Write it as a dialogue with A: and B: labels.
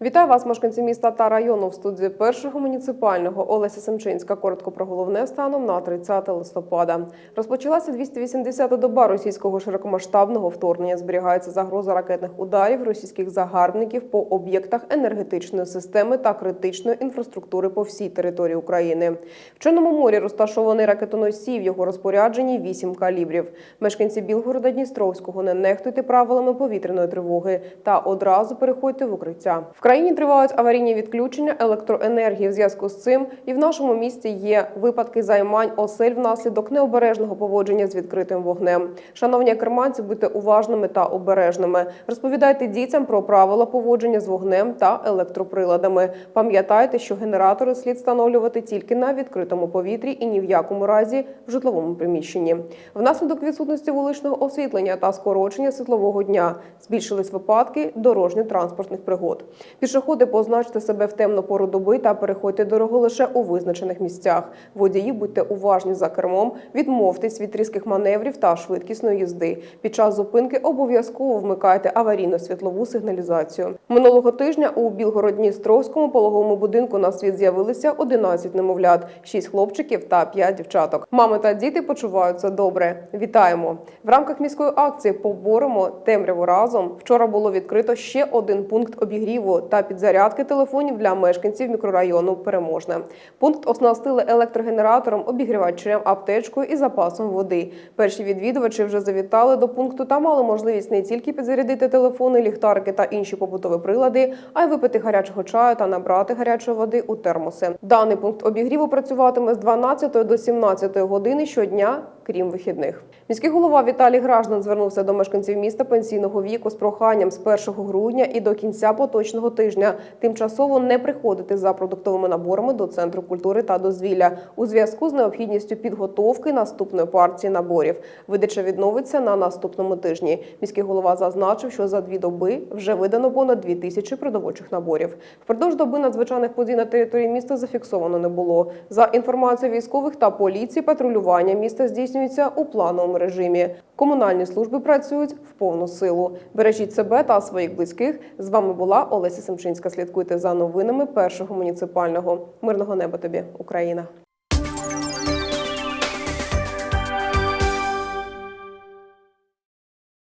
A: Вітаю вас, мешканці міста та району в студії першого муніципального Олеся Семчинська. Коротко про головне станом на 30 листопада. Розпочалася 280-та доба російського широкомасштабного вторгнення. Зберігається загроза ракетних ударів російських загарбників по об'єктах енергетичної системи та критичної інфраструктури по всій території України. В Чорному морі розташований ракетоносій, в його розпорядженні 8 калібрів. Мешканці Білгорода Дністровського не нехтуйте правилами повітряної тривоги та одразу переходьте в укриття. Країні тривають аварійні відключення електроенергії. В зв'язку з цим і в нашому місті є випадки займань осель внаслідок необережного поводження з відкритим вогнем. Шановні керманці, будьте уважними та обережними. Розповідайте дітям про правила поводження з вогнем та електроприладами. Пам'ятайте, що генератори слід встановлювати тільки на відкритому повітрі і ні в якому разі в житловому приміщенні. Внаслідок відсутності вуличного освітлення та скорочення світлового дня збільшились випадки дорожньо-транспортних пригод. Пішоходи позначте себе в темну пору доби та переходьте дорогу лише у визначених місцях. Водії будьте уважні за кермом, відмовтесь від різких маневрів та швидкісної їзди. Під час зупинки обов'язково вмикайте аварійну світлову сигналізацію. Минулого тижня у Білгород-Дністровському пологовому будинку на світ з'явилися 11 немовлят, 6 хлопчиків та 5 дівчаток. Мами та діти почуваються добре. Вітаємо! В рамках міської акції Поборемо темряву разом. Вчора було відкрито ще один пункт обігріву та підзарядки телефонів для мешканців мікрорайону Переможне. Пункт оснастили електрогенератором, обігрівачем, аптечкою і запасом води. Перші відвідувачі вже завітали до пункту та мали можливість не тільки підзарядити телефони, ліхтарики та інші побутові прилади, а й випити гарячого чаю та набрати гарячої води у термоси. Даний пункт обігріву працюватиме з 12 до 17 години щодня, крім вихідних. Міський голова Віталій Граждан звернувся до мешканців міста пенсійного віку з проханням з 1 грудня і до кінця поточного тижня тимчасово не приходити за продуктовими наборами до центру культури та дозвілля у зв'язку з необхідністю підготовки наступної партії наборів. Видача відновиться на наступному тижні. Міський голова зазначив, що за дві доби вже видано понад дві тисячі продовольчих наборів. Впродовж доби надзвичайних подій на території міста зафіксовано не було. За інформацією військових та поліції, патрулювання міста здійснюється у плановому режимі. Комунальні служби працюють в повну силу. Бережіть себе та своїх близьких. З вами була Олеся Семчинська. Слідкуйте за новинами першого муніципального. Мирного неба тобі, Україна.